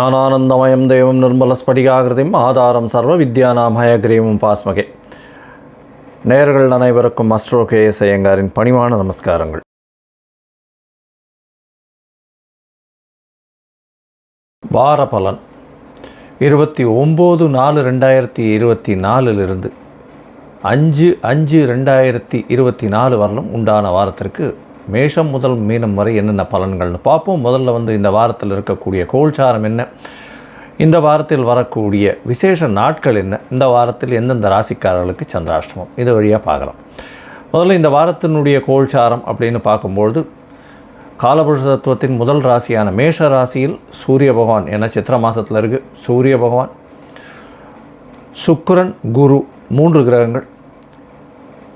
ஞானானந்தமயம் தேவம் நிர்மலஸ்படிகாகிருதியும் ஆதாரம் சர்வ வித்யானாம் ஹயக்ரீமும் பாஸ்மகே. நேர்கள் அனைவருக்கும் அஸ்ட்ரோ கே எஸ் ஐயங்காரின் பணிவான நமஸ்காரங்கள். வார பலன் இருபத்தி ஒம்பது நாலு ரெண்டாயிரத்தி இருபத்தி நாலுலிருந்து அஞ்சு அஞ்சு ரெண்டாயிரத்தி இருபத்தி நாலு வரலும் உண்டான வாரத்திற்கு மேஷம் முதல் மீனம் வரை என்னென்ன பலன்கள்னு பார்ப்போம். முதல்ல வந்து இந்த வாரத்தில் இருக்கக்கூடிய கோல்சாரம் என்ன? இந்த வாரத்தில் வரக்கூடிய விசேஷ நாட்கள் என்ன? இந்த வாரத்தில் எந்தெந்த ராசிக்காரர்களுக்கு சந்திராஷ்டமம்? இது வழியாக பார்க்கலாம். முதல்ல இந்த வாரத்தினுடைய கோல்சாரம் அப்படின்னு பார்க்கும்பொழுது காலபுருஷ தத்துவத்தின் முதல் ராசியான மேஷ ராசியில் சூரிய பகவான் என சித்திர மாதத்தில் இருக்குது சூரிய பகவான் சுக்கரன் குரு மூன்று கிரகங்கள்.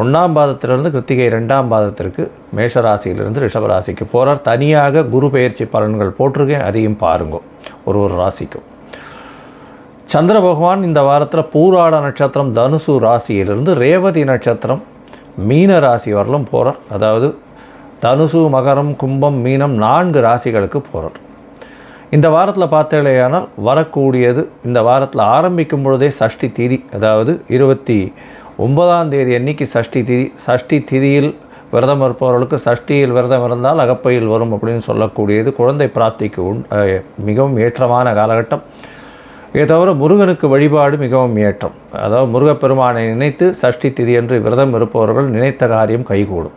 ஒன்றாம் பாதத்திலிருந்து கிருத்திகை ரெண்டாம் பாதத்திற்கு மேஷ ராசியிலிருந்து ராசிக்கு போகிறார் தனியாக குரு பெயர்ச்சி பலன்கள் போட்டிருக்கேன். அதையும் பாருங்க. ஒரு ஒரு ராசிக்கும். சந்திர பகவான் இந்த வாரத்தில் பூராட நட்சத்திரம் தனுசு ராசியிலிருந்து ரேவதி நட்சத்திரம் மீன ராசி வரலும் போகிறார் அதாவது தனுசு மகரம் கும்பம் மீனம் நான்கு ராசிகளுக்கு போகிறார் இந்த வாரத்தில் பார்த்தேலையானால் வரக்கூடியது இந்த வாரத்தில் ஆரம்பிக்கும் பொழுதே சஷ்டி தீதி அதாவது இருபத்தி ஒன்பதாம் தேதி அன்னைக்கு சஷ்டி திதி சஷ்டி திதியில் விரதம் இருப்பவர்களுக்கு சஷ்டியில் விரதம் இருந்தால் அகப்பையில் வரும் அப்படின்னு சொல்லக்கூடியது குழந்தை பிராப்திக்கு உண் மிகவும் ஏற்றமான காலகட்டம். இதை தவிர முருகனுக்கு வழிபாடு மிகவும் ஏற்றம். அதாவது முருகப்பெருமானை நினைத்து சஷ்டி திதி என்று விரதம் இருப்பவர்கள் நினைத்த காரியம் கைகூடும்.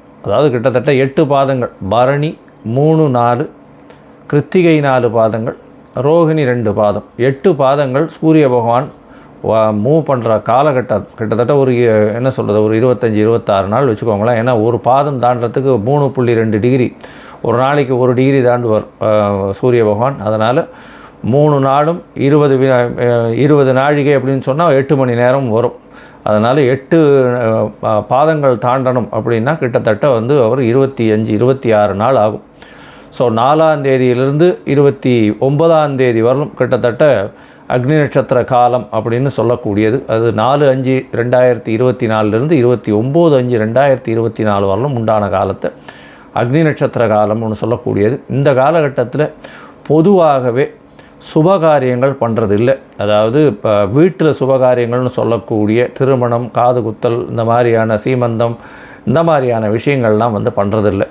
அதாவது கிட்டத்தட்ட எட்டு பாதங்கள் பரணி மூணு நாலு கிருத்திகை நாலு பாதங்கள் ரோகிணி ரெண்டு பாதம். எட்டு பாதங்கள் சூரிய பகவான் மூவ் பண்ணுற காலகட்டம். கிட்டத்தட்ட ஒரு என்ன சொல்கிறது ஒரு இருபத்தஞ்சி இருபத்தாறு நாள் வச்சுக்கோங்களேன். ஏன்னா ஒரு பாதம் தாண்டத்துக்கு மூணு புள்ளி ரெண்டு டிகிரி. ஒரு நாளைக்கு ஒரு டிகிரி தாண்டுவார் சூரிய பகவான். அதனால் மூணு நாளும் இருபது இருபது நாழிகை அப்படின்னு சொன்னால் எட்டு மணி நேரம் வரும். அதனால் எட்டு பா- பாதங்கள் தாண்டணும் அப்படின்னா கிட்டத்தட்ட வந்து அவர் இருபத்தி அஞ்சு இருபத்தி ஆறு நாள் ஆகும். ஸோ நாலாம் தேதியிலிருந்து இருபத்தி ஒன்பதாம் தேதி வரலும் கிட்டத்தட்ட அக்னி நட்சத்திர காலம் அப்படின்னு சொல்லக்கூடியது. அது நாலு அஞ்சு ரெண்டாயிரத்தி இருபத்தி நாலுலேருந்து இருபத்தி ஒம்பது அஞ்சு ரெண்டாயிரத்தி இருபத்தி நாலு வரலும் உண்டான காலத்தை அக்னி நட்சத்திர காலம்னு சொல்லக்கூடியது. இந்த காலகட்டத்தில் பொதுவாகவே சுபகாரியங்கள் பண்ணுறது இல்லை அதாவது இப்போ வீட்டில் சுபகாரியங்கள்னு சொல்லக்கூடிய திருமணம் காது குத்தல் இந்த மாதிரியான சீமந்தம் இந்த மாதிரியான விஷயங்கள்லாம் வந்து பண்ணுறதில்லை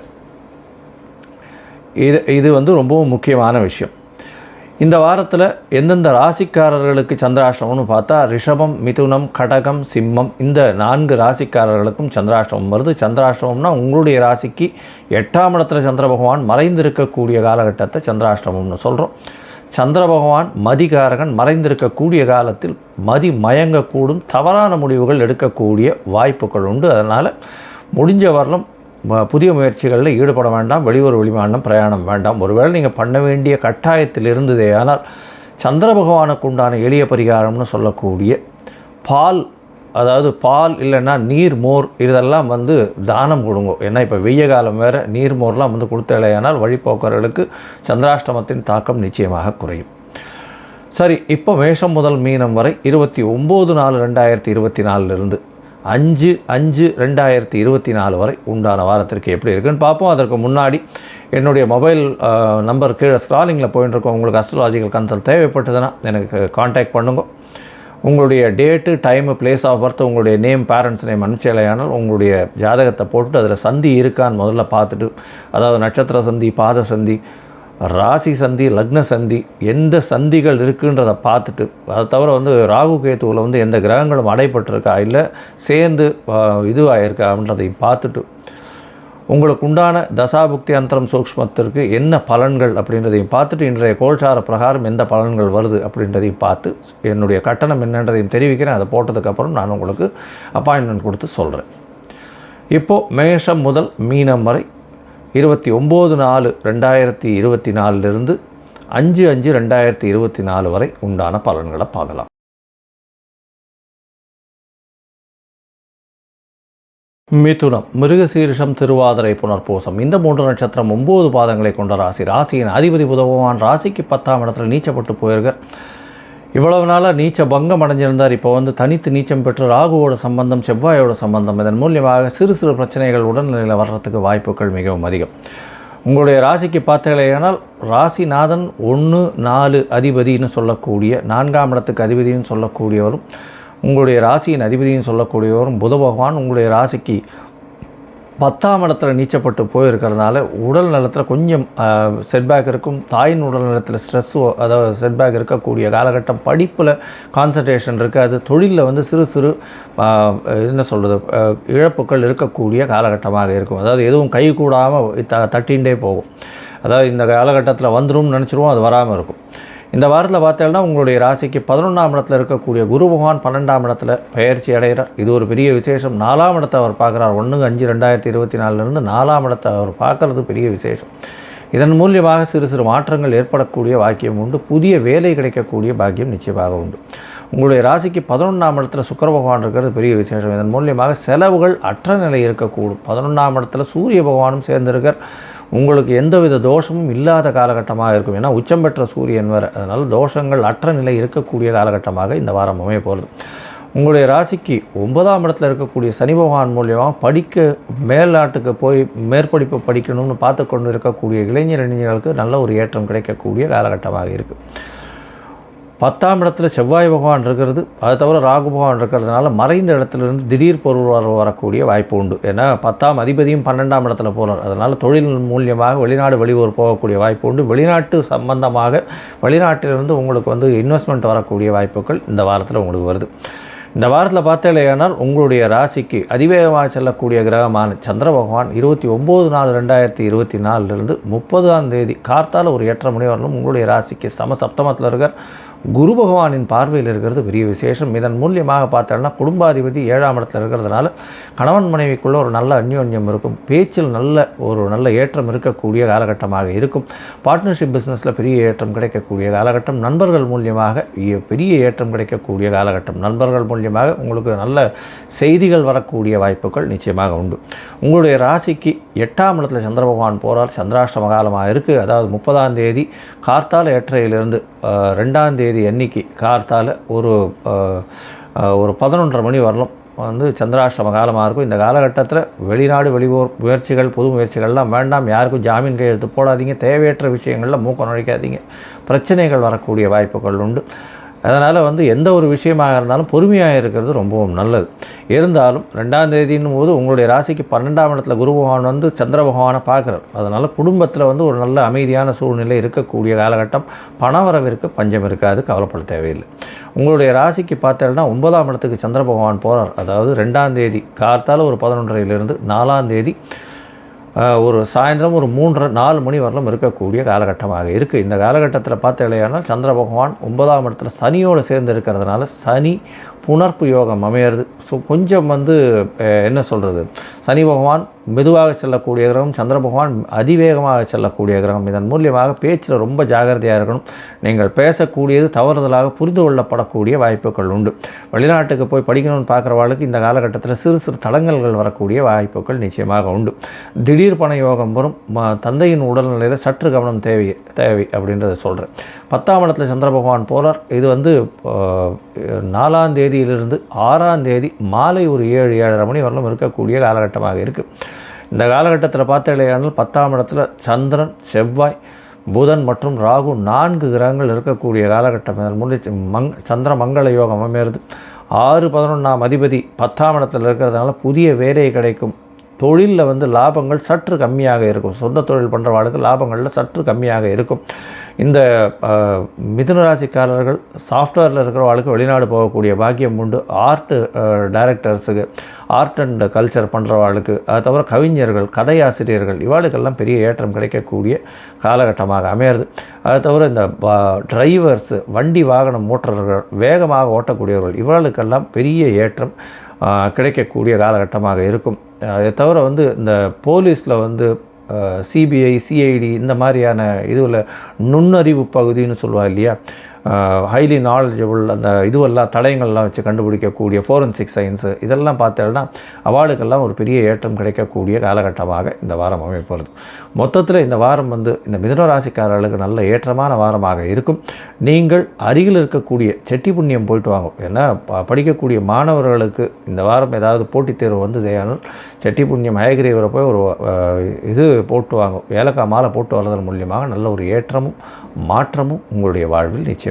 இது இது வந்து ரொம்பவும் முக்கியமான விஷயம். இந்த வாரத்தில் எந்தெந்த ராசிக்காரர்களுக்கு சந்திராஷ்டமம்னு பார்த்தா ரிஷபம் மிதுனம் கடகம் சிம்மம் இந்த நான்கு ராசிக்காரர்களுக்கும் சந்திராஷ்டமம் வருது. சந்திராஷ்டமம்னா உங்களுடைய ராசிக்கு எட்டாம் இடத்துல சந்திர பகவான் மறைந்திருக்கக்கூடிய காலகட்டத்தை சந்திராஷ்டமம்னு சொல்கிறோம் சந்திர பகவான் மதிகாரகன் மறைந்திருக்கக்கூடிய காலத்தில் மதி மயங்கக்கூடும் தவறான முடிவுகள் எடுக்கக்கூடிய வாய்ப்புகள் உண்டு. அதனால் முடிஞ்ச வரலும் புதிய முயற்சிகளில் ஈடுபட வேண்டாம் வெளியூர் வெளிமாநிலம் பிரயாணம் வேண்டாம். ஒருவேளை நீங்கள் பண்ண வேண்டிய கட்டாயத்தில் இருந்ததே ஆனால் சந்திர பகவானுக்கு உண்டான எளிய பரிகாரம்னு சொல்லக்கூடிய பால் அதாவது பால் இல்லைன்னா நீர் மோர் இதெல்லாம் வந்து தானம் கொடுங்க. ஏன்னா இப்போ வெய்ய காலம் வேறு நீர் மோர்லாம் வந்து கொடுத்தலையானால் வழிபோக்கர்களுக்கு சந்திராஷ்டமத்தின் தாக்கம் நிச்சயமாக குறையும். சரி இப்போ மேஷம் முதல் மீனம் வரை இருபத்தி ஒம்பது நாலு ரெண்டாயிரத்தி இருபத்தி நாலுலேருந்து அஞ்சு அஞ்சு ரெண்டாயிரத்தி இருபத்தி நாலு வரை உண்டான வாரத்திற்கு எப்படி இருக்குன்னு பார்ப்போம். அதற்கு முன்னாடி என்னுடைய மொபைல் நம்பர் கீழே ஸ்க்ராலிங்கில் போயின்னு இருக்கோம். உங்களுக்கு அஸ்ட்ராலாஜிக்கல் கன்சல்ட் தேவைப்பட்டதுன்னா எனக்கு காண்டாக்ட் பண்ணுங்க. உங்களுடைய date time place of birth உங்களுடைய நேம் பேரண்ட்ஸ் நேம் அனுப்பிச்சலையானால் உங்களுடைய ஜாதகத்தை போட்டுட்டு அதில் சந்தி இருக்கான்னு முதல்ல பார்த்துட்டு அதாவது நட்சத்திர சந்தி பாத சந்தி ராசி சந்தி லக்ன சந்தி எந்த சந்திகள் இருக்குன்றதை பார்த்துட்டு அதை தவிர வந்து ராகு கேத்துவில் வந்து எந்த கிரகங்களும் அடைப்பட்டிருக்கா இல்லை சேர்ந்து ஆஹ், அப்படின்றதையும் பார்த்துட்டு உங்களுக்கு உண்டான தசாபுக்தி அந்தரம் சூக்ஷ்மத்திற்கு என்ன பலன்கள் அப்படின்றதையும் பார்த்துட்டு இன்றைய கோல்சார பிரகாரம் எந்த பலன்கள் வருது அப்படின்றதையும் பார்த்து என்னுடைய கட்டணம் என்னன்றதையும் தெரிவிக்கிறேன். அதை போட்டதுக்கப்புறம் நான் உங்களுக்கு அப்பாயின்மெண்ட் கொடுத்து சொல்கிறேன் இப்போது மேஷம் முதல் மீனம் வரை இருபத்தி ஒம்பது நாலு ரெண்டாயிரத்தி இருபத்தி நாலுலேருந்து அஞ்சு அஞ்சு ரெண்டாயிரத்தி இருபத்தி நாலு வரை உண்டான பலன்களை பார்க்கலாம். மிதுனம் மிருகசீரிஷம் திருவாதிரை புனர்பூசம். இந்த மூன்று நட்சத்திரம் ஒம்பது பாதங்களை கொண்ட ராசி. ராசியின் அதிபதி புதவான் ராசிக்கு பத்தாம் இடத்துல நீச்சப்பட்டு போயிருக்க இவ்வளவு நாளாக நீச்ச பங்கம் அடைஞ்சிருந்தார். இப்போ வந்து தனித்து நீச்சம் பெற்று ராகுவோட சம்பந்தம் செவ்வாயோட சம்பந்தம் இதன் மூலியமாக சிறு சிறு பிரச்சனைகள் உடல்நிலையில் வர்றதுக்கு வாய்ப்புகள் மிகவும் அதிகம். உங்களுடைய ராசிக்கு பார்த்தீங்களேனால் ராசிநாதன் ஒன்று நாலு அதிபதினு சொல்லக்கூடிய நான்காம் இடத்துக்கு அதிபதினு சொல்லக்கூடியவரும் உங்களுடைய ராசியின் அதிபதியும் சொல்லக்கூடியவரும் புத பகவான் உங்களுடைய ராசிக்கு பத்தாம் இடத்துல நீச்சப்பட்டு போயிருக்கிறதுனால உடல் நலத்தில் கொஞ்சம் செட்பேக் இருக்கும். தாயின் உடல் நலத்தில் ஸ்ட்ரெஸ் அதாவது செட்பேக் இருக்கக்கூடிய காலகட்டம் படிப்பில் கான்சன்ட்ரேஷன் இருக்காது தொழிலில் வந்து சிறு சிறு என்ன சொல்கிறது இழப்புகள் இருக்கக்கூடிய காலகட்டமாக இருக்கும். அதாவது எதுவும் கை கூடாமல் த தட்டின்ண்டே போகும். அதாவது இந்த காலகட்டத்தில் வந்துரும்னு நினச்சிருவோம் அது வராமல் இருக்கும். இந்த வாரத்தில் பார்த்தீங்கன்னா உங்களுடைய ராசிக்கு பதினொன்றாம் இடத்துல இருக்கக்கூடிய குரு பகவான் பன்னெண்டாம் இடத்துல பயிற்சி அடைகிறார். இது ஒரு பெரிய விசேஷம். நாலாம் இடத்தை அவர் பார்க்குறார். ஒன்று அஞ்சு ரெண்டாயிரத்தி இருபத்தி நாலுலேருந்து நாலாம் இடத்தை அவர் பார்க்குறது பெரிய விசேஷம். இதன் மூலியமாக சிறு சிறு மாற்றங்கள் ஏற்படக்கூடிய வாக்கியம் உண்டு. புதிய வேலை கிடைக்கக்கூடிய பாக்கியம் நிச்சயமாக உண்டு. உங்களுடைய ராசிக்கு பதினொன்றாம் இடத்துல சுக்கர பகவான் இருக்கிறது பெரிய விசேஷம். இதன் மூலியமாக செலவுகள் அற்ற நிலை இருக்கக்கூடும். பதினொன்றாம் இடத்துல சூரிய பகவானும் சேர்ந்திருக்கார். உங்களுக்கு எந்தவித தோஷமும் இல்லாத காலகட்டமாக இருக்கும். ஏன்னா உச்சம் பெற்ற சூரியன் வர அதனால் தோஷங்கள் அற்ற நிலை இருக்கக்கூடிய காலகட்டமாக இந்த வாரம் அமைய போகிறது உங்களுடைய ராசிக்கு ஒன்பதாம் இடத்துல இருக்கக்கூடிய சனி பகவான் மூலியமாக படிக்க மேல்நாட்டுக்கு போய் மேற்படிப்பு படிக்கணும்னு பார்த்து கொண்டு இருக்கக்கூடிய இளைஞர் இளைஞர்களுக்கு நல்ல ஒரு ஏற்றம் கிடைக்கக்கூடிய காலகட்டமாக இருக்குது பத்தாம் இடத்துல செவ்வாய் பகவான் இருக்கிறது அது தவிர ராகு பகவான் இருக்கிறதுனால மறைந்த இடத்துலேருந்து திடீர் பொருள் வரக்கூடிய வாய்ப்பு உண்டு. ஏன்னா பத்தாம் அதிபதியும் பன்னெண்டாம் இடத்துல போகிறார் அதனால் தொழில் மூலியமாக வெளிநாடு வெளியூர் போகக்கூடிய வாய்ப்பு உண்டு. வெளிநாட்டு சம்பந்தமாக வெளிநாட்டிலிருந்து உங்களுக்கு வந்து இன்வெஸ்ட்மெண்ட் வரக்கூடிய வாய்ப்புகள் இந்த வாரத்தில் உங்களுக்கு வருது. இந்த வாரத்தில் பார்த்தேனால் உங்களுடைய ராசிக்கு அதிவேகமாக செல்லக்கூடிய கிரகமான சந்திர பகவான் இருபத்தி ஒம்பது நாலு ரெண்டாயிரத்தி இருபத்தி நாலுலேருந்து முப்பதாம் தேதி கார்த்தால் ஒரு எட்டரை மணி வரலும் உங்களுடைய ராசிக்கு சம சப்தமத்தில் இருக்கார். குரு பகவானின் பார்வையில் இருக்கிறது பெரிய விசேஷம். இதன் மூலியமாக பார்த்தோம்னா குடும்பாதிபதி ஏழாம் இடத்துல இருக்கிறதுனால கணவன் மனைவிக்குள்ளே ஒரு நல்ல அந்யோன்யம் இருக்கும். பேச்சில் நல்ல ஒரு நல்ல ஏற்றம் இருக்கக்கூடிய காலகட்டமாக இருக்கும். பார்ட்னர்ஷிப் பிஸ்னஸில் பெரிய ஏற்றம் கிடைக்கக்கூடிய காலகட்டம். நண்பர்கள் மூலியமாக பெரிய ஏற்றம் கிடைக்கக்கூடிய காலகட்டம். நண்பர்கள் மூலியமாக உங்களுக்கு நல்ல செய்திகள் வரக்கூடிய வாய்ப்புகள் நிச்சயமாக உண்டு. உங்களுடைய ராசிக்கு எட்டாம் இடத்துல சந்திர பகவான் போகிறார் சந்திராஷ்டம காலமாக இருக்குது அதாவது முப்பதாம் தேதி கார்த்தால ஏற்றையிலிருந்து ரெண்டாம் தேதி அன்னைக்கு கார்த்தால் ஒரு ஒரு பதினொன்றரை மணி வரலாம் வந்து சந்திராஷ்டம காலமாக இருக்கும். இந்த காலகட்டத்தில் வெளிநாடு வெளியூர் முயற்சிகள் புது முயற்சிகள்லாம் வேண்டாம். யாருக்கும் ஜாமீன் கையெழுத்து போடாதீங்க. தேவையற்ற விஷயங்களில் மூக்க நுழைக்காதீங்க. பிரச்சனைகள் வரக்கூடிய வாய்ப்புகள் உண்டு. அதனால் வந்து எந்த ஒரு விஷயமாக இருந்தாலும் பொறுமையாக இருக்கிறது ரொம்பவும் நல்லது. இருந்தாலும் ரெண்டாம் தேதின்னும் போது உங்களுடைய ராசிக்கு பன்னெண்டாம் இடத்துல குரு பகவான் வந்து சந்திர பகவானை பார்க்குறார். அதனால் குடும்பத்தில் வந்து ஒரு நல்ல அமைதியான சூழ்நிலை இருக்கக்கூடிய காலகட்டம் பணவரவிற்கு பஞ்சம் இருக்காது கவலைப்பட தேவையில்லை. உங்களுடைய ராசிக்கு பார்த்தேன்னா ஒன்பதாம் இடத்துக்கு சந்திர பகவான் போகிறார் அதாவது ரெண்டாம் தேதி கார்த்தால் ஒரு பதினொன்றரையிலிருந்து நாலாம் தேதி ஒரு சாயந்தரம் ஒரு மூன்று நாலு மணி வரலும் இருக்கக்கூடிய காலகட்டமாக இருக்குது இந்த காலகட்டத்தில் பார்த்தீங்களேனால் சந்திர பகவான் ஒன்பதாம் இடத்துல சனியோடு சேர்ந்து இருக்கிறதுனால சனி புனர்ப்பு யோகம் அமையிறது. ஸோ கொஞ்சம் வந்து என்ன சொல்கிறது சனி பகவான் மெதுவாக செல்லக்கூடிய கிரகம் சந்திர பகவான் அதிவேகமாக செல்லக்கூடிய கிரகம். இதன் மூலியமாக பேச்சில் ரொம்ப ஜாகிரதையாக இருக்கணும். நீங்கள் பேசக்கூடியது தவறுதலாக புரிந்து கொள்ளப்படக்கூடிய வாய்ப்புகள் உண்டு. வெளிநாட்டுக்கு போய் படிக்கணும்னு பார்க்குறவாளுக்கு இந்த காலகட்டத்தில் சிறு சிறு தடங்கல்கள் வரக்கூடிய வாய்ப்புகள் நிச்சயமாக உண்டு. திடீர் பண யோகம் வரும். ம- தந்தையின் உடல்நிலையில் சற்று கவனம் தேவை தேவை அப்படின்றத சொல்கிறேன் பத்தாம் இடத்துல சந்திர பகவான் போகிறார் இது வந்து நாலாம் தேதியிலிருந்து ஆறாம் தேதி மாலை ஒரு ஏழு ஏழரை மணி வரலும் இருக்கக்கூடிய காலகட்டமாக இருக்குது இந்த காலகட்டத்தில் பார்த்தீங்கன்னா பத்தாம் இடத்துல சந்திரன் செவ்வாய் புதன் மற்றும் ராகு நான்கு கிரகங்கள் இருக்கக்கூடிய காலகட்டம். இதன் முன்னே மங் சந்திர மங்கள யோகம் அமையிறது. ஆறு பதினொன்றாம் அதிபதி பத்தாம் இடத்துல இருக்கிறதுனால புதிய வேலை கிடைக்கும். தொழிலில் வந்து லாபங்கள் சற்று கம்மியாக இருக்கும். சொந்த தொழில் பண்ணுறவாளுக்கு லாபங்களில் சற்று கம்மியாக இருக்கும். இந்த அஹ், மிதுன ராசிக்காரர்கள் சாஃப்ட்வேரில் இருக்கிறவாளுக்கு வெளிநாடு போகக்கூடிய பாக்கியம் உண்டு. ஆர்ட் டைரக்டர்ஸுக்கு ஆர்ட் அண்ட் கல்ச்சர் பண்ணுறவாளுக்கு அது தவிர கவிஞர்கள் கதையாசிரியர்கள் இவாளுக்கெல்லாம் பெரிய ஏற்றம் கிடைக்கக்கூடிய காலகட்டமாக அமையிறது. அது தவிர இந்த டிரைவர்ஸு வண்டி வாகனம் ஓட்டுறவர்கள் வேகமாக ஓட்டக்கூடியவர்கள் இவர்களுக்கெல்லாம் பெரிய ஏற்றம் கிடைக்கக்கூடிய காலகட்டமாக இருக்கும். அதை தவிர வந்து இந்த போலீஸில் வந்து சிபிஐ சிஐடி இந்த மாதிரியான இதுவில் நுண்ணறிவு பகுதின்னு சொல்லுவாங்க இல்லையா? ஹைலி நாலேஜபிள் அந்த இதுவெல்லாம் தடயங்கள்லாம் வச்சு கண்டுபிடிக்கக்கூடிய ஃபோரன்சிக் சயின்ஸு இதெல்லாம் பார்த்தோம்னா அவார்டுக்கெல்லாம் ஒரு பெரிய ஏற்றம் கிடைக்கக்கூடிய காலகட்டமாக இந்த வாரம் அமைப்பது மொத்தத்தில் இந்த வாரம் வந்து இந்த மிதனராசிக்காரர்களுக்கு நல்ல ஏற்றமான வாரமாக இருக்கும். நீங்கள் அருகில் இருக்கக்கூடிய செட்டி புண்ணியம் போயிட்டு வாங்க. ஏன்னா படிக்கக்கூடிய மாணவர்களுக்கு இந்த வாரம் ஏதாவது போட்டித் தேர்வு வந்து தேவையானால் செட்டி புண்ணியம் ஹயகிரீவரை போய் ஒரு இது போட்டு வாங்க. ஏலக்காய் மாலை போட்டு வர்றதன் மூலியமாக நல்ல ஒரு ஏற்றமும் மாற்றமும் உங்களுடைய வாழ்வில் நிச்சயம்